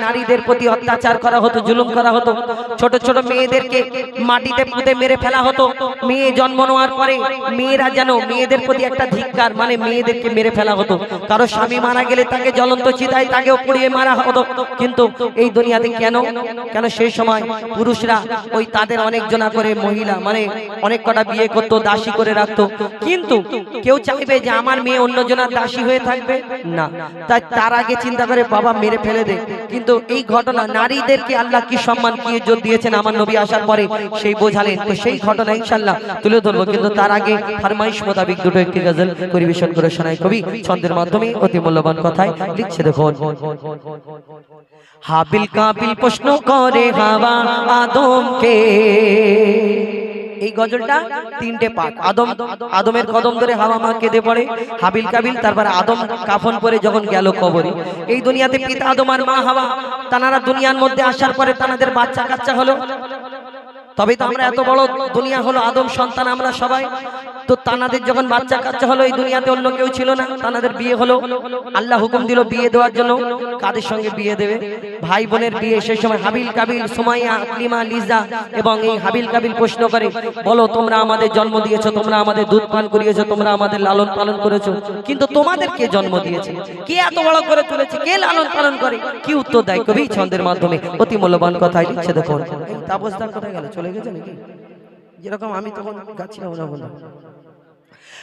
নারীদের প্রতি অত্যাচার করা হতো, জুলুম করা হতো। ছোট ছোট মেয়েদেরকে মাটিতে পুঁতে মেরে ফেলা হতো। মেয়ে জন্ম নেওয়ার পরে মেয়েরা যেন মেয়েদের প্রতি একটা ধিক্কার মানে মেয়েদেরকে মেরে ফেলা হতো। কারও স্বামী মারা গেলে তাকে জ্বলন্ত চিতায় তাকেও পুড়িয়ে মারা হতো। কিন্তু এই দুনিয়াতে কেন? কেন সেই সময় পুরুষরা ওই তাদের অনেক জনা করে মহিলা মানে অনেক কটা বিয়ে করতো, দাসী করে রাখতো। কিন্তু কেউ চাইবে যে আমার মেয়ে অন্য জনার দাসী হয়ে থাকবে? না। তাই তার আগে চিন্তা করে, বাবা, মেরে ফেলে দে। কিন্তু এই ঘটনা নারীদেরকে আল্লাহ কি সম্মান, কি ইজ্জত দিয়েছেন আমার নবী আসার পরে? সেই বোঝালেন, তো সেই ঘটনা ইনশাল্লাহ তুলে ধরবো। কিন্তু তার আগে ফরমাইশ মোতাবিক দুটো একটি গজল পরিবেশন করে শোনায় কবি ছন্দের মাধ্যমে অতি মূল্যবান কথায় লিখছে দেখুন। হাবিল কাবিল প্রশ্ন করে হাওয়া আদমকে। এই গজলটা তিনটে পাঠ আদম আদমের কদম ধরে হাওয়া মা কেঁদে পড়ে, হাবিল কাবিল, তারপর আদম কাফন পরে যখন গেল কবরে। এই দুনিয়াতে পিতা আদম আর মা হাওয়া, তানারা দুনিয়ার মধ্যে আসার পরে তানাদের বাচ্চা কাচ্চা হলো। তবে তো আমরা এত বড় দুনিয়া হলো, আদম সন্তান আমরা সবাই। তো তানাদের যখন বাচ্চা কাচ্চা হলো, এই দুনিয়াতে অন্য কেউ ছিল না, তানাদের বিয়ে হলো। আল্লাহ হুকুম দিল বিয়ে দেওয়ার জন্য। কাদের সঙ্গে বিয়ে দেবে? ভাই বোনের বিয়ে, সেই সময় হাবিল কাবিল, সুমাইয়া, আকলিমা, লিজা এবং এই হাবিল কাবিল প্রশ্ন করে, বলো, তোমরা আমাদের জন্ম দিয়েছ, তোমরা আমাদের দুধ পান করিয়েছো, তোমরা আমাদের লালন পালন করেছ। কিন্তু তোমাদের কে জন্ম দিয়েছে? কে এত বড় করে তুলেছে? কে লালন পালন করে? কি উত্তর দেয় কবি ছন্দের মাধ্যমে। অতি মূল্যবান কথাই লিখছে দেখুন। তাপসদার কোথায় গেল? চলে গেছে নাকি? যেরকম আমি তখন গাচ্ছিলাম না বললাম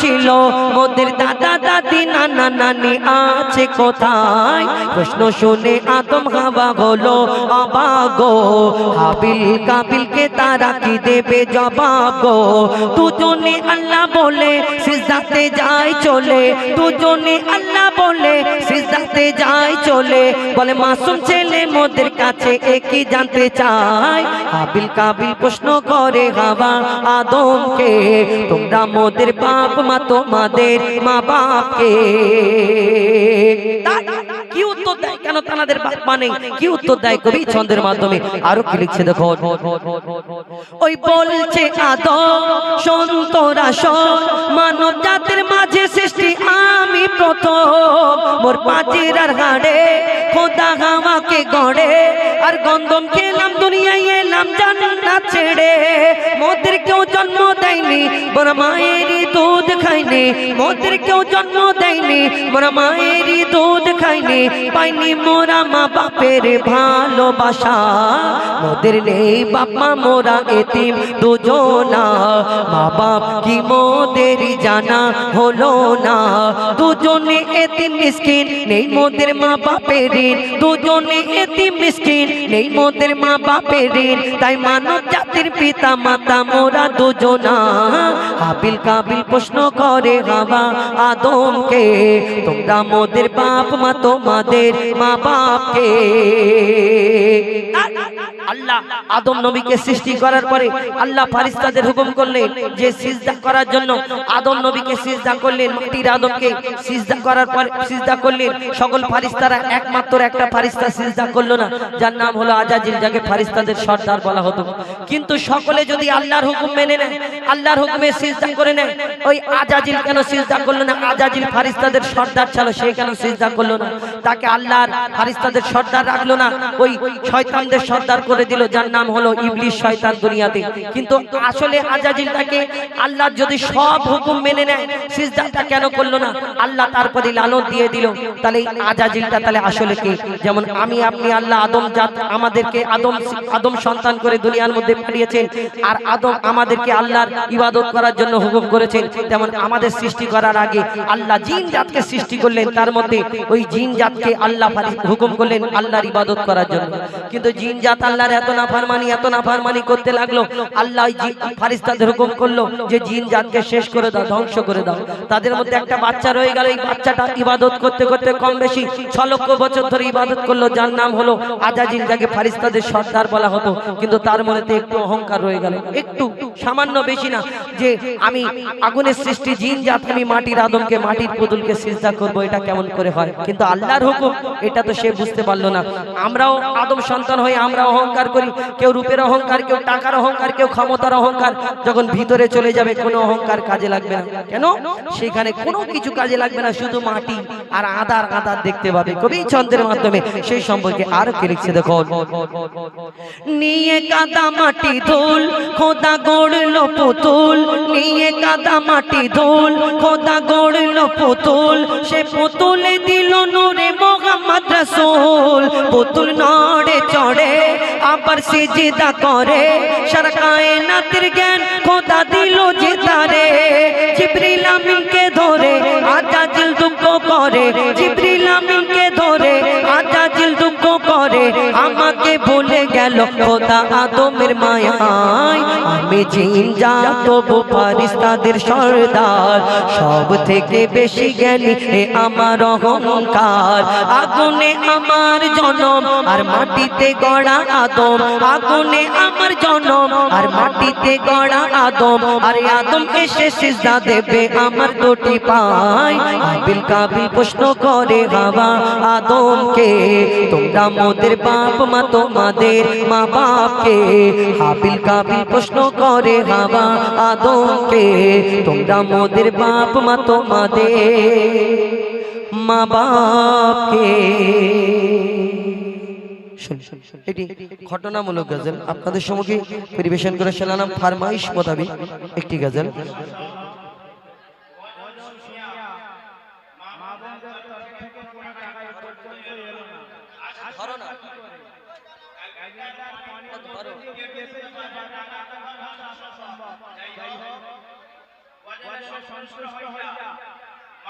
ছিল? মোদের দাদা, দাদি, নানা, নানি আছে কোথায়? প্রশ্ন শুনে আদম হাওয়া হলো অবাগো হাবিল কাবিলকে তারা কি দেবে জবাব গো? দুজনে আল্লাহ বলে, সিজদাতে যায় চলে। দুজনে আল্লাহ বলে, সিজদাতে যায় চলে। বলে, মাসুম ছেলে মোদের কাছে একই জানতে চায়? হাবিল কাবিল প্রশ্ন করে হাওয়া আদমকে, তোমরা মোদের বাপ মা তোমাদের মা বাপকে তানাদের বাপ মানে কি উত্তর দেয় কবি ছন্দের মাধ্যমে? আরও কি লিখছে দেখো। ওই বলছে মানব জাতির মাঝে সৃষ্টি, আমি প্রথম। আর হাড়ে, খোদা হাওয়াকে গড়ে। আর গন্ধম খেলাম, দুনিয়ায় এলাম, জান্নাত ছেড়ে। মোদের কেউ জন্ম দেয়নি, মোর মায়েরই দুধ খাইনি মোদের কেউ জন্ম দেয়নি, মোর মায়েরই দুধ খাইনি পাইনি মোরা মা বাপের ভালোবাসা। মোদের নেই বাপা মোরা এতিম দুজনা। মা বাপ কি মোদের জানা হলো না। দুজনে এতিম মিসকিন, নেই মোদের মা বাপের ঋণ। দুজনে মোদের মা বাপের তাই মানব জাতির পিতা, মাতা, মোরা দুজনা। হাবিল কাবিল প্রশ্ন করে বাবা আদমকে, তোমরা মোদের বাপ, মা তোমাদের মা বাপকে। আল্লাহ আদম নবীকে সৃষ্টি করার পরে আল্লাহ ফারিস্তাদের হুকুম করলেন যে সিজদা করার জন্য আদম নবীকে সিজদা করলেন, মাটির আদমকে সিজদা করার পর সিজদা করলেন। সকল ফারিস্তারা একমাত্র একটা ফারিস্তা সিজদা করল না, যার নাম হলো আজাজিল, যাকে ফারিস্তাদের সর্দার বলা হতো। কিন্তু সকলে যদি আল্লাহর হুকুম মেনে নেয়, আল্লাহর হুকুমে সিজদা করে নেয়, ওই আজাজিল কেন সিজদা করল না? আজাজিল ফারিস্তাদের সর্দার ছিল, সে কেন সিজদা করল না? তাকে আল্লাহর ফারিস্তাদের সর্দার রাখল না, ওই শয়তানদের সর্দার করে দিল, যার নাম হলো ইবলিশ শয়তান দুনিয়াতে। কিন্তু আসলে আজাজিলটাকে আল্লাহ যদি সব হুকুম মেনে নেয়, সিজদাটা কেন করল না? আল্লাহ তারপরে লালত দিয়ে দিল। তাহলে আজাজিলটা তাহলে আসলে কি? যেমন আমি, আপনি, আল্লাহ আদম জাত আমাদেরকে আদম আদম সন্তান করে দুনিয়ার মধ্যে পাঠিয়েছেন, আর আদম আমাদেরকে আল্লাহর ইবাদত করার জন্য হুকুম করেছেন। তেমন আমাদের সৃষ্টি করার আগে আল্লাহ জিন জাতকে সৃষ্টি করলেন, তার মধ্যে ওই জিন জাতকে আল্লাহ হুকুম করলেন আল্লাহর ইবাদত করার জন্য। কিন্তু জিন জাত আল্লাহর আল্লাহর এত নাফারমানি এত নাফারমানি করতে লাগল। আল্লাহ ফারিস্তাদের হুকুম করল যে, জিন জাতকে শেষ করে দাও, ধ্বংস করে দাও। তাদের মধ্যে একটা বাচ্চা রয়ে গেল, এই বাচ্চাটা ইবাদত করতে করতে কম বেশি ছ লক্ষ বছর ধরে ইবাদত করল, যার নাম হলো আজাজিল যাকে ফারিস্তাদের সর্দার বলা হতো। কিন্তু তার মনেতে একটু অহংকার রয়ে গেল, একটু, সামান্য বেশি না, যে আমি আগুনের সৃষ্টি, জিন জাত, আমি মাটির আদমকে, মাটির পুতুলকে সিজদা করব, এটা কেমন করে হয়? কিন্তু আল্লাহর হুকুম, এটা তো সে বুঝতে পারল না। আমরাও আদম সন্তান হয়ে আমরা অহংকার করি, কেউ রূপের অহংকার, কেউ টাকার অহংকার, কেউ ক্ষমতার অহংকার, যখন ভিতরে চলে যাবে কোনো অহংকার কাজে লাগবে না। কেন? সেখানে কোনো কিছু কাজে লাগবে না, শুধু মাটি আর আদার আদার দেখতে পাবে। কবি ছন্দের মাধ্যমে সেই সম্পর্কে আরও কে লিখছে দেখো নিয়ে কাদা মাটি ধুল, খোদা গড়লো পুতুল। নিয়ে কাদা মাটি ধুল, খোদা গড়লো পুতুল। সে পুতুলে দিল নূরে মোহাম্মদ রাসূল। পুতুল নড়ে চড়ে আবার জেদা করে। সারা তির জ্ঞান খোদা দিল যে তারে। জিবরিল আমিনকে ধরে আজাজিল দুঃখ করে। জিবরিল আমিনকে আমাকে ভুলে গেল, খোদা আদমের মায়ায়। আমি জিন যা তবু ফারিস্তাদের সর্দার। সব থেকে বেশি জ্ঞানী এ আমার অহংকার। আগুনে আমার জনম, আর মাটিতে গড়া আদম। আগুনে আমার জনম, আর মাটিতে গড়া আদম। আর আদম এসে সিজদা দেবে আমার দুটি পায়। আবিল কাবিল প্রশ্ন করে, বাবা আদমকে তোমরা মোদের বাপ মা তোমাদের মা বাপকে হাবিল কাবিল প্রশ্ন করে হাবা আদমকে, তোমরা মোদের বাপ, মা তোমাদের মা বাপকে। এটি ঘটনামূলক গজল। আপনাদের সম্মুখে পরিবেশন করে শোনালাম ফারমাইশ মোতাবিক একটি গজল সন্তুষ্ট হইয়া মাই তারপর চেষ্টা করলেন তার সাথে মাওলানা কুতুবুদ্দিন সাহেব এই টাকা উপহার দিলেন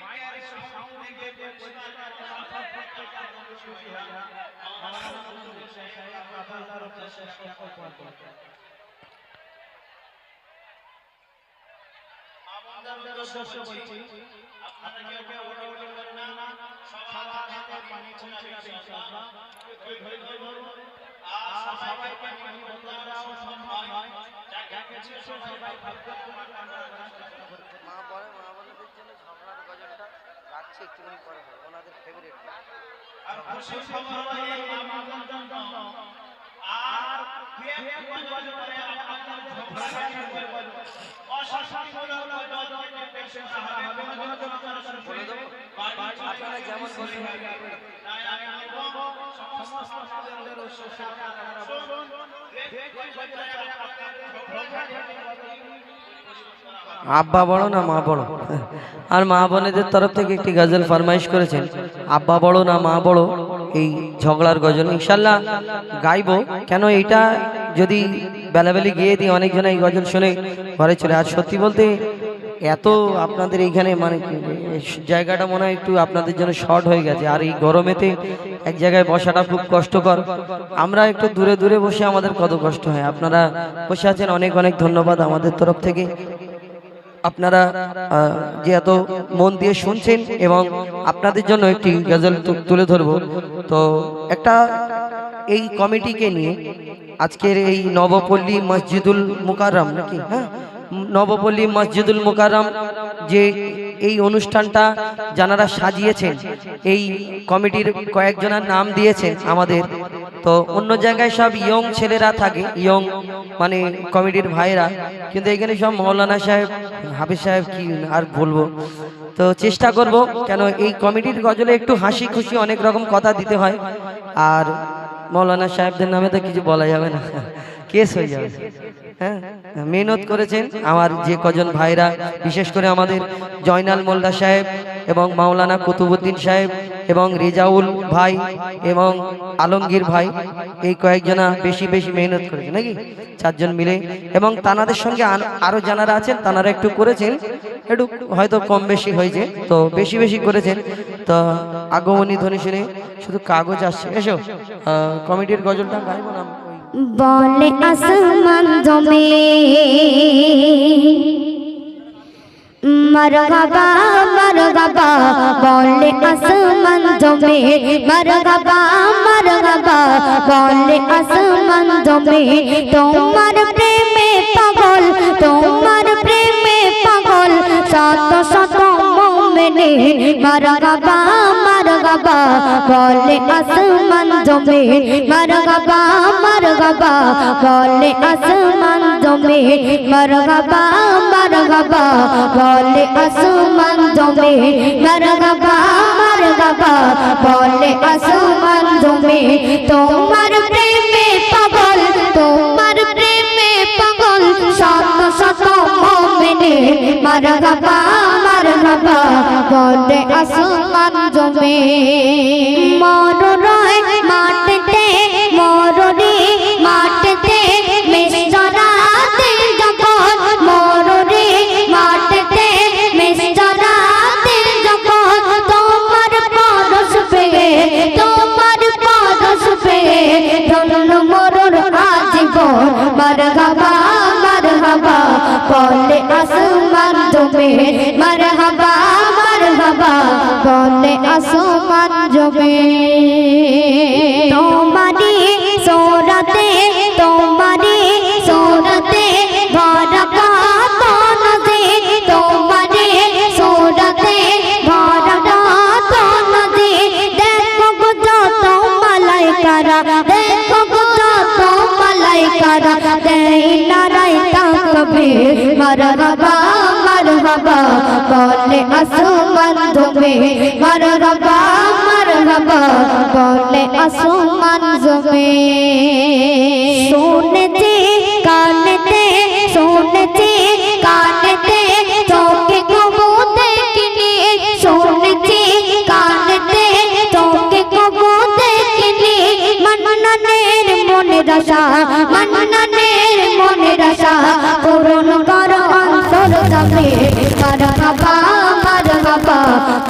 মাইকের সাউন্ডে গিয়ে পরিষ্কার সব প্রত্যেকটা মানুষ খুশি হইয়া মাওলানা কুতুবুদ্দিন সাহেব আল্লাহর উপরে চেষ্টা করলেন আমাদের উদ্দেশ্য বলছি আপনারা কেউ কেউ ওটা ওটা করবেন না সবার হাতে পানি পৌঁছে যাবে ইনশাআল্লাহ ওই ধরে ধরে ধরুন আর সবাই পানি পানি দাও সম্ভব নয় যা কিছু সবাই ভাবতে তোমার কান্না করার চেষ্টা করবে মা বলে মা বোনদের গজলটা রাখছি একটুখানি পরে হয় ওনাদের ফেভারিট আর খুশি খবর হলো জন্য আর আপনার যেমন সমস্ত আব্বা বড় না মা বড়? আর মা বোনেদের তরফ থেকে একটি গজল ফরমাইশ করেছেন, আব্বা বড় না মা বড়? এই ঝগড়ার গজল। ইনশাল্লাহ গাইব। কেন এটা যদি বেলাবেলি গিয়ে দিই অনেকজন এই গজল শুনে ঘরে চলে আর সত্যি বলতে এত আপনাদের এইখানে মানে জায়গাটা মনে হয় একটু আপনাদের জন্য শর্ট হয়ে গেছে। আর এই গরমেতে এক জায়গায় বসাটা খুব কষ্টকর। আমরা একটু দূরে দূরে বসে আমাদের কত কষ্ট হয়। আপনারা বসে আছেন, অনেক অনেক ধন্যবাদ আমাদের তরফ থেকে। আপনারা যে এত মন দিয়ে শুনছেন এবং আপনাদের জন্য একটি গজল তুলে ধরব। তো একটা এই কমিটিকে নিয়ে আজকের এই নবপল্লী মসজিদুল মুকাররম নাকি হ্যাঁ? নবপল্লী মসজিদুল মুকাররম যে এই অনুষ্ঠানটা যারা সাজিয়েছেন, এই কমিটির কয়েকজনের নাম দিয়েছেন আমাদের। তো অন্য জায়গায় সব ইয়ং ছেলেরা থাকে, ইয়ং মানে কমিটির ভাইরা কিন্তু এখানে সব মৌলানা সাহেব, হাফিজ সাহেব কি আর বলব? তো চেষ্টা করব, কেন এই কমিটির গজলে একটু হাসি খুশি অনেক রকম কথা দিতে হয়, আর মৌলানা সাহেবদের নামে তো কিছু বলা যাবে না। কেস হয়ে যাবে। হ্যাঁ? মেহনত করেছেন আমার যে কজন ভাইরা, বিশেষ করে আমাদের জয়নাল মোল্লা সাহেব এবং মাওলানা কুতুবুদ্দিন সাহেব এবং রেজাউল ভাই এবং আলমগীর ভাই, এই কয়েকজনা বেশি বেশি মেহনত করেছে নাকি? চারজন মিলে। এবং তানাদের সঙ্গে আন- আরও যারা আছেন, তানারা একটু করেছেন, একটু হয়তো কম বেশি হয়েছে, তো বেশি বেশি করেছেন। তো আগমনী ধ্বনি শুনে শুধু কাগজ আসছে। এসো কমিটির গজলটা গাইবো না বলে আসমান জমে। মরগবা মরগবা বলে আসমান জমে। মরগবা মরগবা বলে আসমান জমে। তোমার প্রেমে পাগল, তোমার প্রেমে পাগল, শত শত মোমেনে। মরগবা বলে আসমান জমে মরগবা মরগবা বলে আসমান জমে মরগবা মরগবা বলে আসমান জমে মরগবা মরগবা বলে আসমান জমে তোমার প্রেমে পাগল, তোমার প্রেমে পাগল। শত শত মোমেনে মরগবা মরগবা বলে আসমান জমে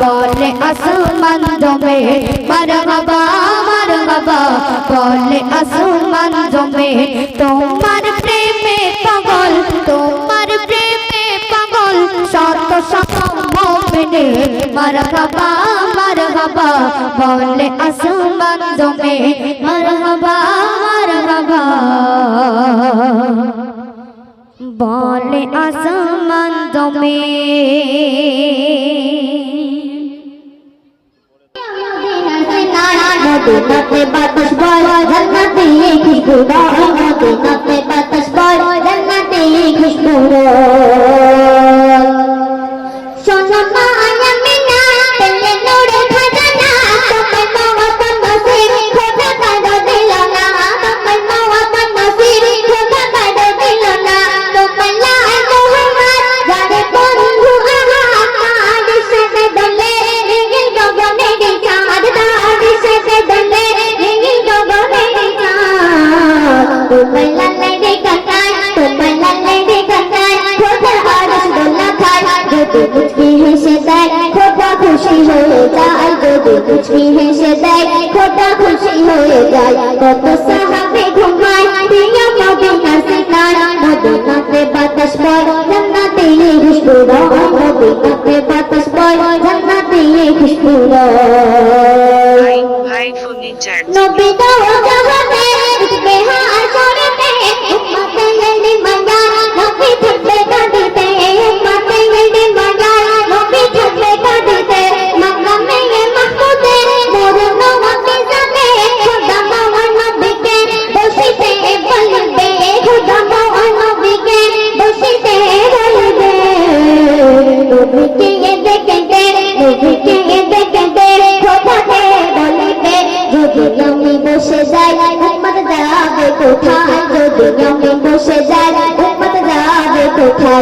বলে আসমান জমে, মারহাবা মারহাবা, বলে আসমান জমে। তোমার প্রেমে পাগল, তোমার প্রেমে পাগল, শত শত মোমেনে, মারহাবা মারহাবা, বলে আসমান জমে, মারহাবা মারহাবা। বলে আসমান দমে মদিনাতে বাতাস বয়। জান্নাতে খুশবু রয় মদিনাতে বাতাস বয়। জান্নাতে হয়ে যায়। কত সাহাবে ঘুমায় প্রিয় মদিনা সিনায় মদিনাতে বাতাস বয় জান্নাতে খুশবু রয় মদিনাতে বাতাস বয় জান্নাতে খুশবু রয় ফোনে চার্জ নবী দাও জাহানে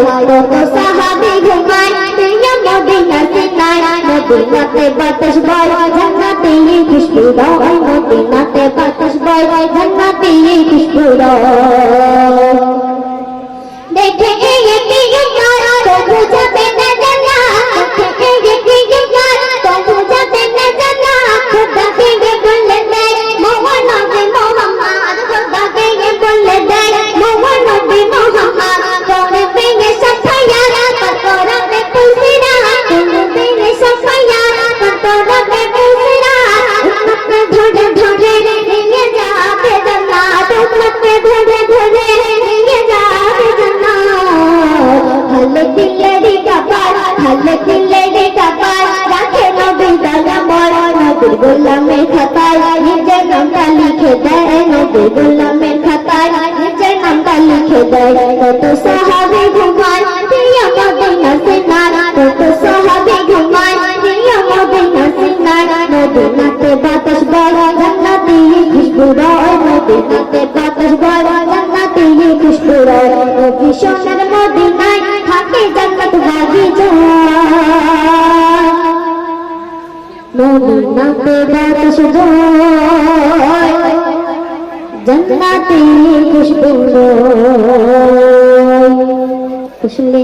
সাহাবি ঘুমায় তুইও মদিনাতে নাই মদিনাতে বাতাস বয় জান্নাতে খুশবু রয় মদিনাতে বাতাস বয় জান্নাতে খুশবু রয় দেখে বাতাস জন্মাতে খুশবিন্দু খুশলি